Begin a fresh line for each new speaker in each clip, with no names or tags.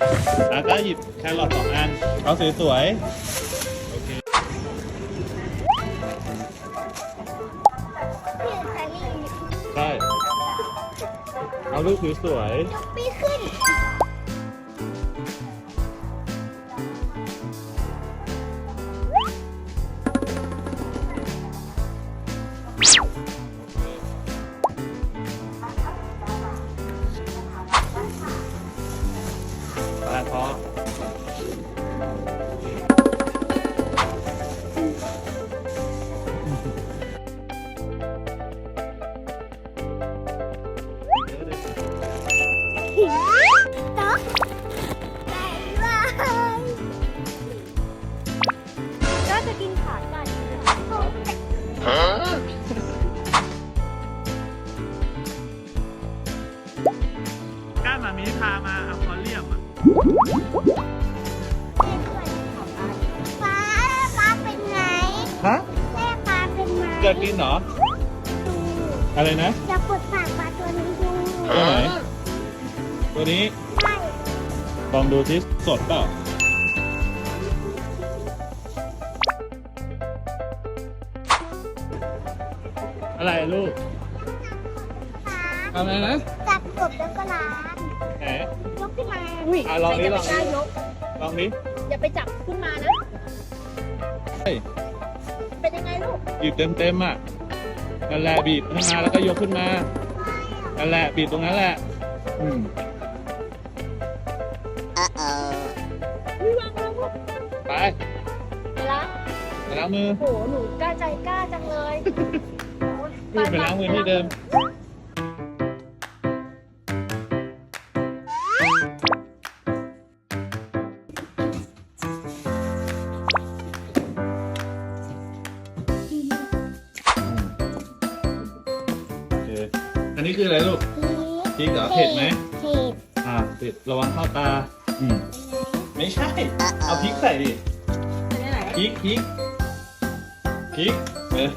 อะก็หยิบแครอทสองอัน เอาสวยๆ โอเค
พี่ซารี่
ใช่ เอาลูกสวย
ยกปีขึ้น
ๆ มามีพามาอควาเรียมอะ
ฟ้าฟ้าเป็นไง
ฮะ
แม่ฟ้าเป็นไง
จะกินเหรอ
ดู
อะไรนะ
จะปลดปากปลาตัวนี้ดู
ตัวไหน ตัวนี้
ใช่
ลองดูที่สดเปล่าอะไรลูก
ฟ้า
อะไรนะ
จับกบแล้วก็ล้าง
ไหน
ยกขึ้นมา
อุ้ย
อะลองดิ
ใคร
ลองดิ
จะไปกล้ายก
ลองนี้
อย่าไปจับขึ้นมานะ
เฮ้ย
เป็นยังไงลูก
หยิบเต็มเต็มๆอะนั่นแหละบีบขึ้นมาแล้วก็ยกขึ้นมานั่นแหละบีบตรงนั้นแหละอืม
วิวางลงลูก
ไป
ไปล้าง
ไปล้างมือ
โห หนูกล้าใจกล้าจังเลย
รีบไปล้างมือที่เดิม อันนี้คืออะไรลูกพริกเหรอเผ็ดไหม
เผ็ด
อ่าเผ็ดระวังเข้าตา อืมไม่ใช่ เอาพริกใส่ดิ
อันนี้ไหน
พริกพริกพริกเออ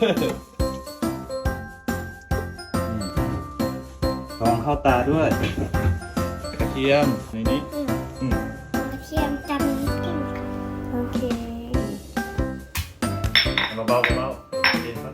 อืมระวังเข้าตาด้วย กระเทียมในนี้อืม
กระเทียมจำนี้กินค่ะ
โอเค
เบาๆเบาๆเย็นครับ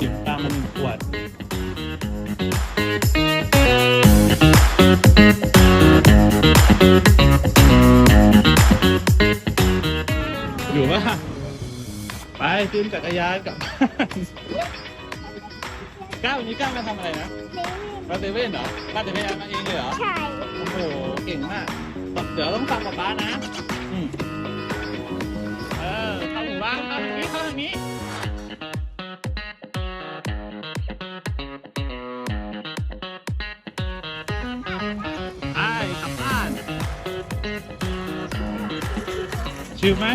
จิบตามมันหนึ่งขวดอยู่ปะไปขึ้นจักรยานกลับบ้านก้าววันนี้ก้าวมาทำอะไรนะมาเซเว่นเหรอมาเซเว่นมาเองเลยเหรอ
ใช่
โอ้โห เก่งมาก เดี๋ยวต้องฟังป๊าป๊านะ อืม ชิลไหม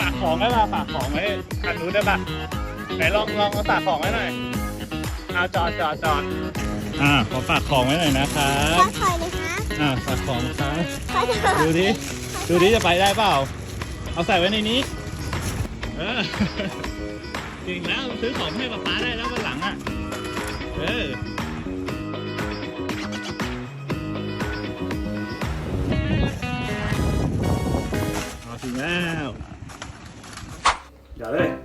ฝากของได้ป่ะฝากของไว้คันนู้นได้ป่ะไหนลองลองเอาฝากของไว้หน่อยเอาจอดจอดจอดอ่าขอฝากของไว้หน่อยนะครั
ก็
บ
ถอยเลยคะ
อ่าฝากของครับ
ถอยเถอะ
ดูดิดูดิจะไปได้เปล่า เอาใส่ไว้ในนี้เออจริงแล้วซื้อของให้ป๊าป๊าได้แล้ววันหลังอะเออ เ